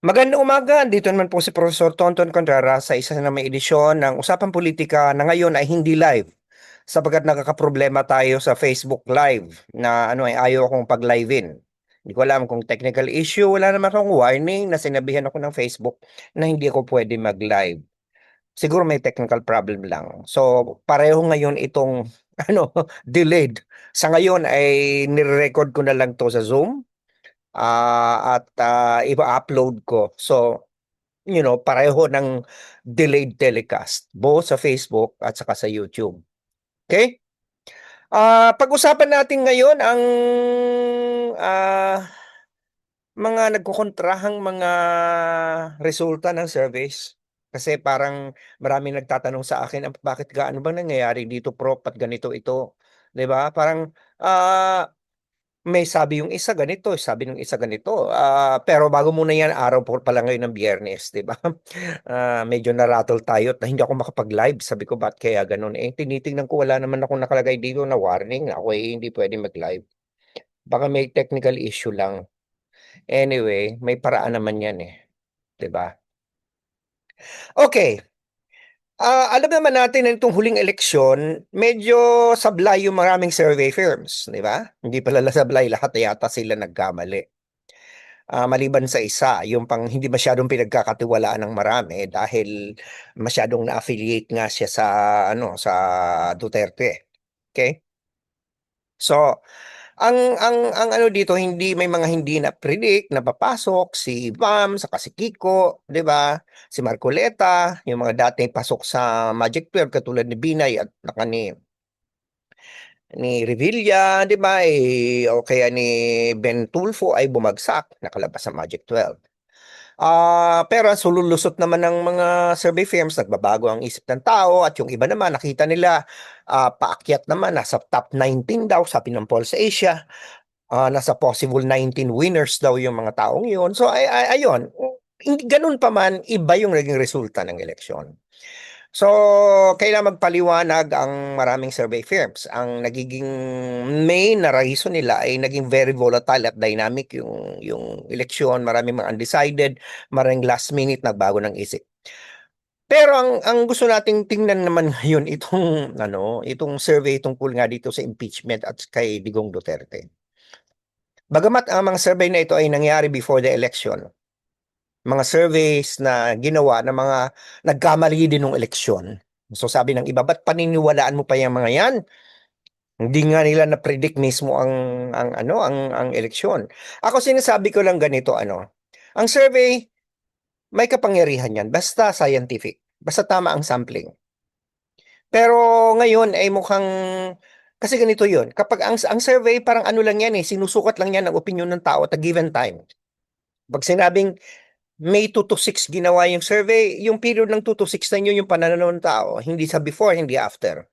Magandang umaga, dito naman po si Professor Tonton Contreras sa isa na may edisyon ng Usapang Politika na ngayon ay hindi live sapagkat nakakaproblema tayo sa Facebook Live na ano ay ayaw akong pag-live-in. Hindi ko alam kung technical issue, wala naman akong warning na sinabihan ako ng Facebook na hindi ako pwede mag-live. Siguro may technical problem lang. So pareho ngayon itong ano delayed. Sa ngayon ay nire-record ko na lang to sa Zoom ah, at ah, ipa-upload ko. So, you know, pareho ng delayed telecast, both sa Facebook at saka sa YouTube. Okay? Ah, pag-usapan natin ngayon ang ah, mga nagkokontrahang mga resulta ng surveys. Kasi parang maraming nagtatanong sa akin, "Ah, bakit ga ano bang nangyayari dito, Prof? Ba't ganito ito?" 'Di ba? Parang ah may sabi yung isa ganito, sabi nung isa ganito. Ah, pero bago muna yan, araw po pala ngayon ng Biyernes, 'di ba? Ah, medyo na-rattle tayo at hindi ako makapag-live. Sabi ko, ba't kaya ganun? Eh, tinitingnan ko, wala naman akong nakalagay dito na warning na ako eh, hindi pwede mag-live. Baka may technical issue lang. Anyway, may paraan naman yan eh. 'Di ba? Okay. Ah, alam naman natin na itong huling eleksyon, medyo sablay yung maraming survey firms, 'di ba? Hindi pala sablay, lahat yata sila nagkamali. Ah, maliban sa isa, yung pang hindi masyadong pinagkakatiwalaan ng marami dahil masyadong na-affiliate nga siya sa ano, sa Duterte. Okay? So, ang ang ang ano dito hindi may mga hindi na-predict na papasok si Bam saka si Kiko, 'di ba? Si Marcoleta, yung mga dating pasok sa Magic 12 katulad ni Binay at naka ni ni Revilla, 'di ba? Eh, o kaya ni Ben Tulfo ay bumagsak, nakalabas sa Magic 12. Ah, pero ang sululusot naman ng mga survey firms, nagbabago ang isip ng tao at yung iba naman nakita nila ah, paakyat naman nasa top 19 daw sabi ng Pulse Asia. Ah, nasa possible 19 winners daw yung mga taong yun. So ay, ay ayun, ganun pa man iba yung naging resulta ng eleksyon. So, kailangan magpaliwanag ang maraming survey firms. Ang nagiging main na reason nila ay naging very volatile at dynamic yung yung eleksyon, maraming mga undecided, maraming last minute nagbago ng isip. Pero ang ang gusto nating tingnan naman ngayon itong ano, itong survey tungkol nga dito sa impeachment at kay Digong Duterte. Bagamat ang mga survey na ito ay nangyari before the election, mga surveys na ginawa ng mga nagkamali din ng eleksyon. So sabi ng iba, ba't paniniwalaan mo pa yung mga yan? Hindi nga nila na-predict mismo ang ang ano ang ang eleksyon. Ako sinasabi ko lang ganito ano. Ang survey may kapangyarihan yan basta scientific. Basta tama ang sampling. Pero ngayon ay mukhang kasi ganito 'yun. Kapag ang ang survey parang ano lang yan eh, sinusukat lang yan ang opinion ng tao at a given time. Pag sinabing May 2 to 6 ginawa yung survey, yung period ng 2 to 6 na yun yung pananaw ng tao, hindi sa before, hindi after.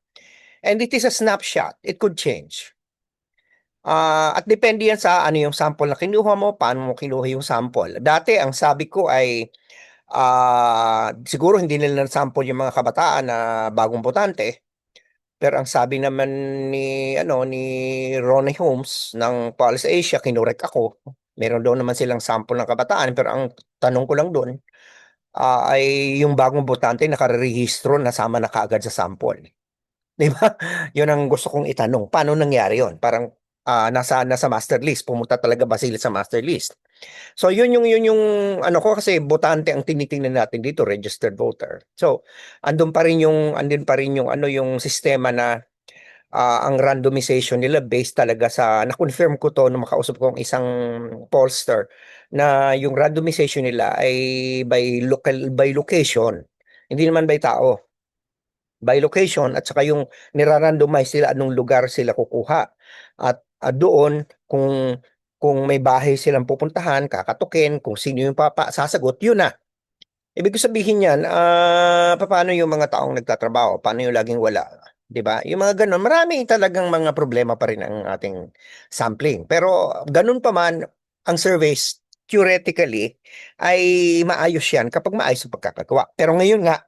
And it is a snapshot. It could change. Ah, at depende yan sa ano yung sample na kinuha mo, paano mo kinuha yung sample. Dati ang sabi ko ay ah, siguro hindi nila na-sample yung mga kabataan na bagong botante. Pero ang sabi naman ni ano ni Ronnie Holmes ng Pulse Asia, kinorek ako. Meron daw naman silang sample ng kabataan pero ang tanong ko lang doon ah, ay yung bagong botante nakarehistro nasama na kaagad sa sample. 'Di ba? 'Yun ang gusto kong itanong. Paano nangyari 'yon? Parang ah, nasa nasa master list, pumunta talaga ba sila sa master list? So 'yun yung 'yun yung ano ko kasi botante ang tinitingnan natin dito, registered voter. So andun pa rin yung andun pa rin yung ano yung sistema na ah, ang randomization nila based talaga sa na-confirm ko 'to nung makausap ko ang isang pollster na yung randomization nila ay by local by location. Hindi naman by tao. By location at saka yung nira-randomize sila anong lugar sila kukuha. At ah, doon kung kung may bahay silang pupuntahan, kakatukin, kung sino yung papa sasagot, yun na. Ibig sabihin yan, ah, papaano yung mga taong nagtatrabaho? Paano yung laging wala? 'Di ba? Yung mga gano'n, marami talagang mga problema pa rin ang ating sampling. Pero gano'n pa man, ang surveys theoretically ay maayos yan kapag maayos ang pagkakagawa. Pero ngayon nga,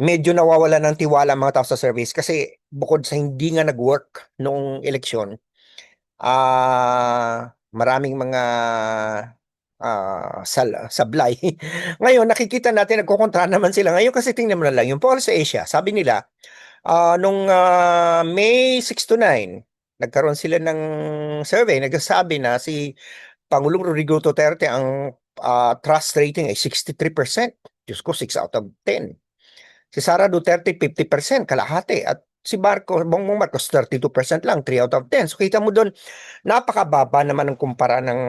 medyo nawawalan ng tiwala mga tao sa surveys kasi bukod sa hindi nga nag-work noong eleksyon, ah maraming mga ah, sal sablay. Ngayon nakikita natin nagkokontra naman sila. Ngayon kasi tingnan mo na lang yung Pulse Asia, sabi nila, ah, nung, ah, May 6 to 9, nagkaroon sila ng survey, nagsasabi na si Pangulong Rodrigo Duterte ang, ah, trust rating ay 63%. Diyos ko, 6 out of 10. Si Sara Duterte 50%, kalahati at si Marcos, Bongbong Marcos 32% lang, 3 out of 10. So kita mo doon, napakababa naman ang kumpara ng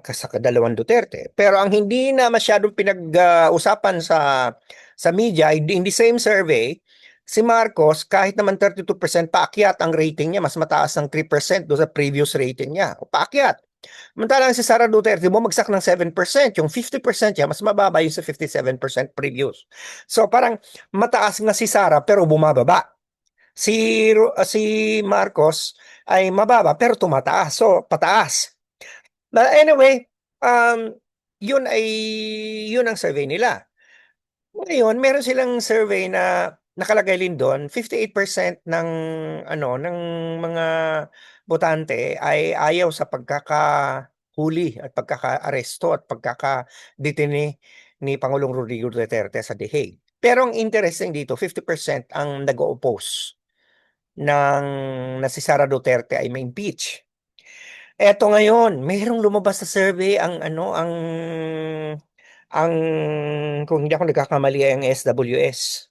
sa dalawang Duterte. Pero ang hindi na masyadong pinag-usapan sa sa media, in the same survey, si Marcos, kahit naman 32% paakyat ang rating niya, mas mataas ng 3% doon sa previous rating niya. O paakyat. Samantalang si Sara Duterte bumagsak ng 7%, yung 50% niya mas mababa yung sa 57% previous. So parang mataas nga si Sara pero bumababa. Si uh, si Marcos ay mababa pero tumataas. So pataas. But anyway, um yun ay yun ang survey nila. Ngayon, meron silang survey na nakalagay din doon, 58% ng ano ng mga botante ay ayaw sa pagkakahuli at pagkakaaresto at pagkakadetine ni Pangulong Rodrigo Duterte sa The Hague. Pero ang interesting dito, 50% ang nag-oppose ng na si Sara Duterte ay ma-impeach. Eto ngayon, mayroong lumabas sa survey ang ano ang ang kung hindi ako nagkakamali ay ang SWS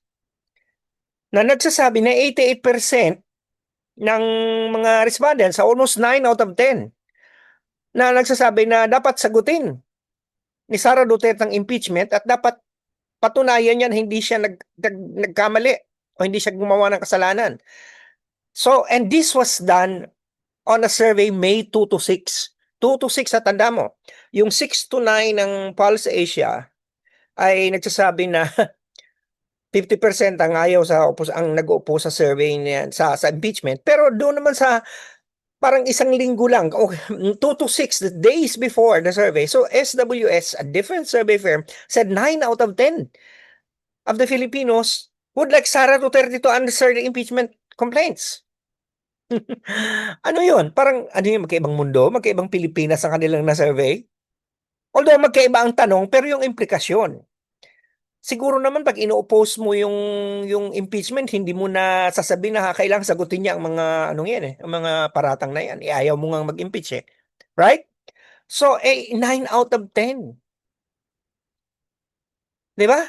na nagsasabi na 88% ng mga respondents, almost 9 out of 10, na nagsasabi na dapat sagutin ni Sara Duterte ang impeachment at dapat patunayan yan hindi siya nag, nag, nagkamali o hindi siya gumawa ng kasalanan. So, and this was done on a survey May 2 to 6. 2 to 6 sa tanda mo. Yung 6 to 9 ng Pulse Asia ay nagsasabi na 50% ang ayaw sa opos ang nag-uupo sa survey niyan sa sa impeachment. Pero doon naman sa parang isang linggo lang o 2 to 6 the days before the survey. So SWS a different survey firm said 9 out of 10 of the Filipinos would like Sara Duterte to answer the impeachment complaints. Ano yun? Parang ano yung magkaibang mundo? Magkaibang Pilipinas ang kanilang na survey although magkaiba ang tanong pero yung implikasyon siguro naman pag ino-oppose mo yung yung impeachment, hindi mo na sasabihin na kailangan sagutin niya ang mga anong yan eh, ang mga paratang na yan. Iayaw mo nga mag-impeach eh. Right? So, eh, 9 out of 10. Di ba?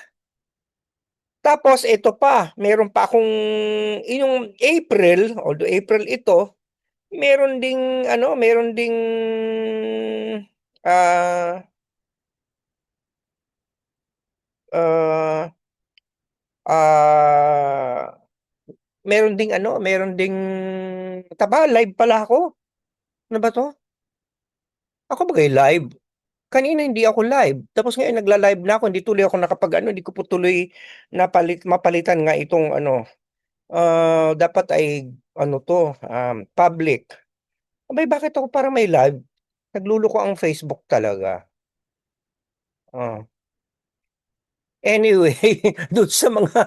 Tapos, ito pa, meron pa akong, yung April, although April ito, meron ding, ano, meron ding, ah, uh, ah, meron ding ano, meron ding taba, live pala ako. Ano ba to? Ako ba kay live? Kanina hindi ako live. Tapos ngayon nagla-live na ako, hindi tuloy ako nakapag ano, hindi ko po tuloy napalit mapalitan nga itong ano. Uh, dapat ay ano to, um, public. Abay, bakit ako parang may live? Nagluluko ang Facebook talaga. Uh. Anyway, doon sa mga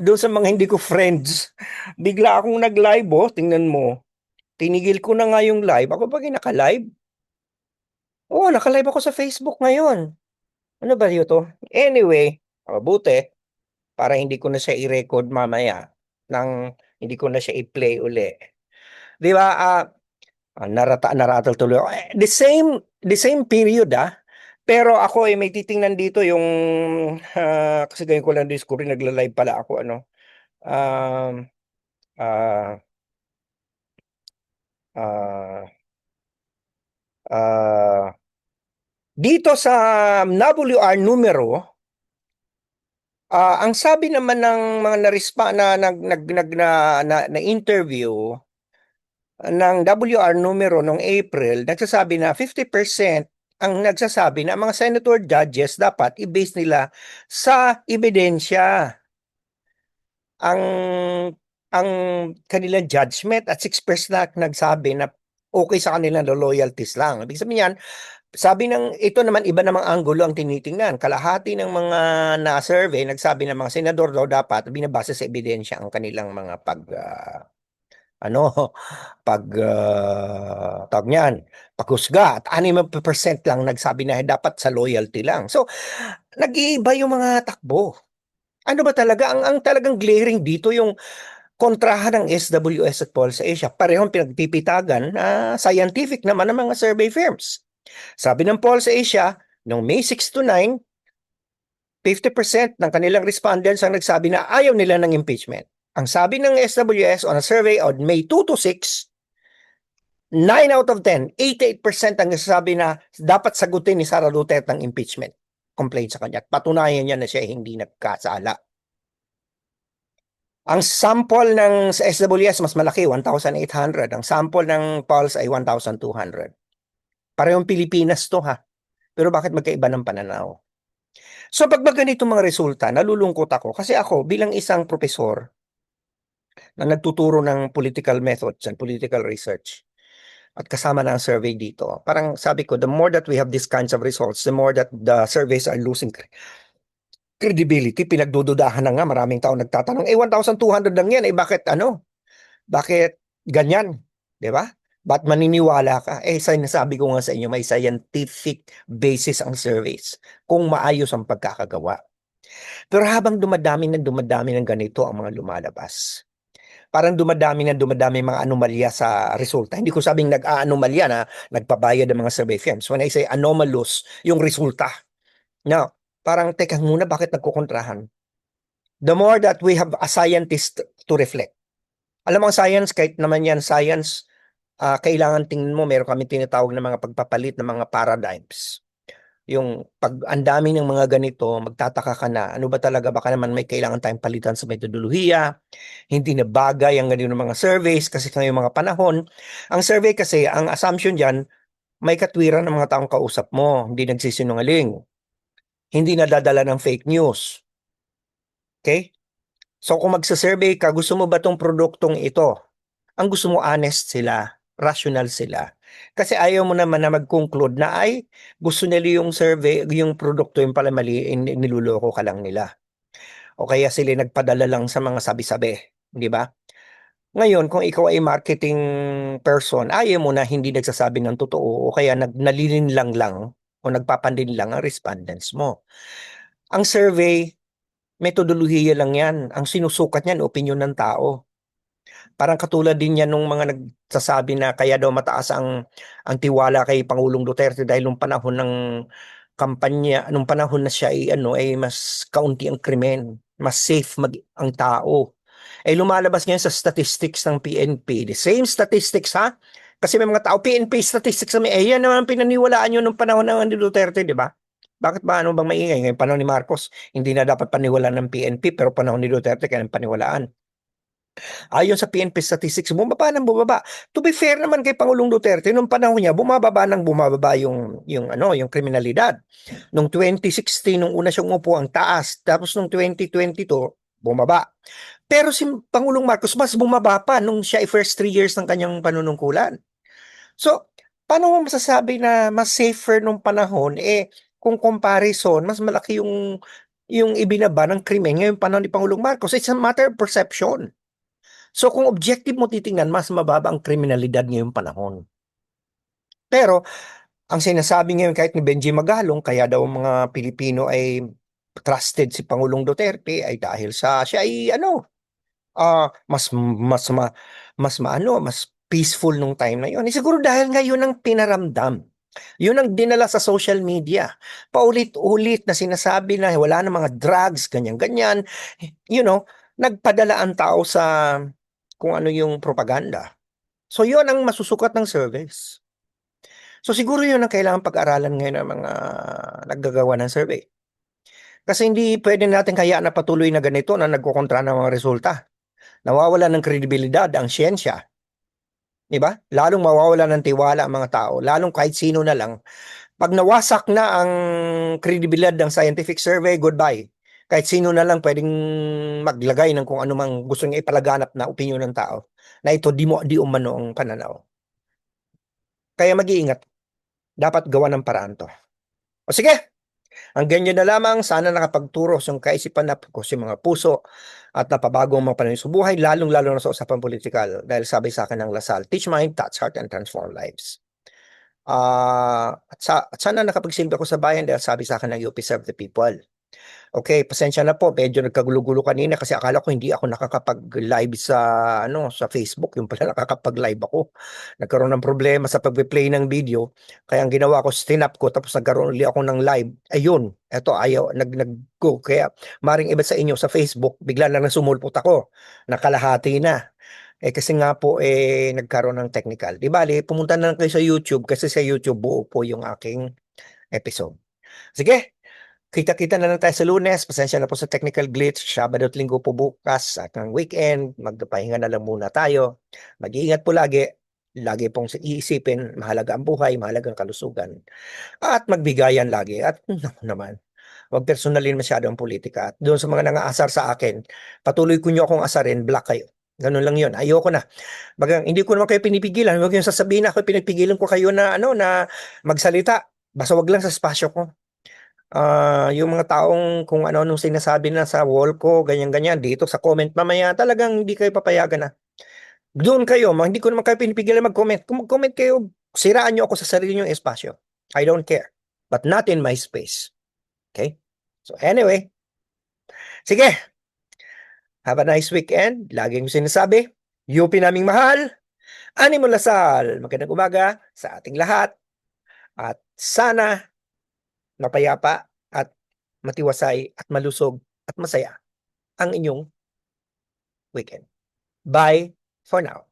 doon sa mga hindi ko friends, bigla akong nag-live oh, tingnan mo. Tinigil ko na nga yung live. Ako ba naka-live? Oo, naka-live ako sa Facebook ngayon. Ano ba yun to? Anyway, mabuti para hindi ko na siya i-record mamaya nang hindi ko na siya i-play uli. 'Di ba? Uh, narata naratal tuloy. The same the same period ah pero ako ay may titingnan dito yung uh, kasi ganyan ko lang discover nagla-live pala ako ano. Um uh, uh, uh, dito sa WR numero uh, ang sabi naman ng mga narispa na nag nag, nag na, na, na interview ng WR numero nung April nagsasabi na 50% ang nagsasabi na mga senator judges dapat i-base nila sa ebidensya ang ang kanilang judgment at 6% na nagsabi na okay sa kanilang loyalties lang. Ibig sabihin yan, sabi ng ito naman iba namang anggulo ang tinitingnan. Kalahati ng mga na-survey nagsabi ng mga senador daw dapat binabase sa ebidensya ang kanilang mga pag uh, ano, pag uh, tawag niyan, paghusga at 6% lang nagsabi na dapat sa loyalty lang. So, nag-iiba yung mga takbo. Ano ba talaga? Ang, ang talagang glaring dito yung kontrahan ng SWS at Pulse Asia. Parehong pinagpipitagan na scientific naman ng mga survey firms. Sabi ng Pulse Asia, noong May 6 to 9, 50% ng kanilang respondents ang nagsabi na ayaw nila ng impeachment. Ang sabi ng SWS on a survey on May 2 to 6, 9 out of 10, 88% ang nagsasabi na dapat sagutin ni Sara Duterte ang impeachment complaint sa kanya at patunayan niya na siya hindi nagkasala. Ang sample ng SWS mas malaki, 1,800. Ang sample ng Pulse ay 1,200. Parehong Pilipinas to ha. Pero bakit magkaiba ng pananaw? So pag ganito mga resulta, nalulungkot ako kasi ako bilang isang profesor na nagtuturo ng political methods and political research at kasama na survey dito. Parang sabi ko, the more that we have these kinds of results, the more that the surveys are losing credibility. Pinagdududahan na nga, maraming tao nagtatanong, eh 1,200 lang yan, eh bakit ano? Bakit ganyan? Ba? Ba't maniniwala ka? Eh, sinasabi ko nga sa inyo, may scientific basis ang surveys kung maayos ang pagkakagawa. Pero habang dumadami ng dumadami ng ganito ang mga lumalabas, parang dumadami ng dumadami mga anomalya sa resulta. Hindi ko sabing nag-aanomalya na nagpabayad ng mga survey firms. When I say anomalous, yung resulta. Now, parang teka muna, bakit nagkukontrahan? The more that we have a scientist to reflect. Alam mo ang science, kahit naman yan science, uh, kailangan tingnan mo, meron kami tinatawag na mga pagpapalit ng mga paradigms. Yung pag ang dami ng mga ganito, magtataka ka na, ano ba talaga, baka naman may kailangan tayong palitan sa metodolohiya, hindi na bagay ang ganito mga surveys kasi ngayong mga panahon. Ang survey kasi, ang assumption dyan, may katwiran ng mga taong kausap mo, hindi nagsisinungaling. Hindi nadadala ng fake news. Okay? So kung magsa-survey ka, gusto mo ba tong produktong ito? Ang gusto mo honest sila rational sila. Kasi ayaw mo naman na mag-conclude na ay gusto nila yung survey, yung produkto yung pala mali, niluloko ka lang nila. O kaya sila nagpadala lang sa mga sabi-sabi, di ba? Ngayon, kung ikaw ay marketing person, ayaw mo na hindi nagsasabi ng totoo o kaya nag, lang lang o nagpapandin lang ang respondents mo. Ang survey, metodolohiya lang yan. Ang sinusukat niyan, opinion ng tao. Parang katulad din yan nung mga nagsasabi na kaya daw mataas ang ang tiwala kay Pangulong Duterte dahil nung panahon ng kampanya, nung panahon na siya ay ano ay mas kaunti ang krimen, mas safe mag ang tao. Ay lumalabas ngayon sa statistics ng PNP. The same statistics ha? Kasi may mga tao, PNP statistics may, eh yan naman pinaniwalaan yun nung panahon ng Duterte, di ba? Bakit ba ano bang maingay? Ngayon panahon ni Marcos, hindi na dapat paniwalaan ng PNP, pero panahon ni Duterte, kaya paniwalaan. Ayon sa PNP statistics, bumaba ng bumaba. To be fair naman kay Pangulong Duterte, nung panahon niya, bumababa ng bumababa yung, yung, ano, yung kriminalidad. Nung 2016, nung una siyang upo, ang taas. Tapos nung 2022, bumaba. Pero si Pangulong Marcos, mas bumaba pa nung siya first three years ng kanyang panunungkulan. So, paano mo masasabi na mas safer nung panahon? Eh, kung comparison, mas malaki yung yung ibinaba ng krimen ngayong panahon ni Pangulong Marcos. It's a matter of perception. So kung objective mo titingnan, mas mababa ang kriminalidad ngayong panahon. Pero ang sinasabi ngayon kahit ni Benji Magalong, kaya daw mga Pilipino ay trusted si Pangulong Duterte ay dahil sa siya ay ano, uh, mas mas ma, mas maano, mas peaceful nung time na yun. Eh, siguro dahil ngayon ang pinaramdam. Yun ang dinala sa social media. Paulit-ulit na sinasabi na wala na mga drugs, ganyan-ganyan. You know, nagpadala ang tao sa kung ano yung propaganda. So yun ang masusukat ng surveys. So siguro yun ang kailangan pag-aralan ngayon ng mga naggagawa ng survey. Kasi hindi pwede natin kaya na patuloy na ganito na nagkukontra ng mga resulta. Nawawala ng kredibilidad ang siyensya. Diba? Lalong mawawala ng tiwala ang mga tao. Lalong kahit sino na lang. Pag nawasak na ang kredibilidad ng scientific survey, goodbye kahit sino na lang pwedeng maglagay ng kung ano mang gusto niya ipalaganap na opinion ng tao na ito di mo di umano ang pananaw. Kaya mag-iingat. Dapat gawa ng paraan to. O sige, Ang ganyan na lamang, sana nakapagturo yung kaisipan na focus yung mga puso at napabago ang mga panahon sa buhay, lalong-lalo na sa usapang politikal. Dahil sabi sa akin ng Lasal, teach mind, touch heart, and transform lives. Ah, at, sa, at sana nakapagsilbi ako sa bayan dahil sabi sa akin ng UP Serve the People. Okay, pasensya na po, medyo nagkagulo-gulo kanina kasi akala ko hindi ako nakakapag-live sa ano sa Facebook, yung pala nakakapag-live ako. Nagkaroon ng problema sa pagpe-play ng video, kaya ang ginawa ko, stinap ko tapos nagkaroon ulit ako ng live. Ayun, eto ayaw nag nag kaya maring iba sa inyo sa Facebook, bigla na nang sumulpot ako. Nakalahati na. Eh kasi nga po eh nagkaroon ng technical. Di bali, pumunta na lang kayo sa YouTube kasi sa YouTube buo po yung aking episode. Sige, Kita-kita na lang tayo sa lunes. Pasensya na po sa technical glitch. Sabado at linggo po bukas at ng weekend. Magpahinga na lang muna tayo. Mag-iingat po lagi. Lagi pong iisipin, mahalaga ang buhay, mahalaga ang kalusugan. At magbigayan lagi. At naku naman, huwag personalin masyado ang politika. At doon sa mga nangaasar sa akin, patuloy ko nyo akong asarin, black kayo. Ganun lang yun. Ayoko na. Bagang, hindi ko naman kayo pinipigilan. Huwag yung sasabihin na ako, pinipigilan ko kayo na, ano, na magsalita. Basta wag lang sa spasyo ko. Ah, yung mga taong kung ano nung sinasabi na sa wall ko, ganyan-ganyan, dito sa comment mamaya, talagang hindi kayo papayagan na. Doon kayo, ma- hindi ko naman kayo pinipigilan mag-comment. Kung mag-comment kayo, siraan nyo ako sa sarili nyong espasyo. I don't care. But not in my space. Okay? So anyway, sige. Have a nice weekend. Laging sinasabi, UP naming mahal. Animo Lasal. Magandang umaga sa ating lahat. At sana mapayapa at matiwasay at malusog at masaya ang inyong weekend. Bye for now.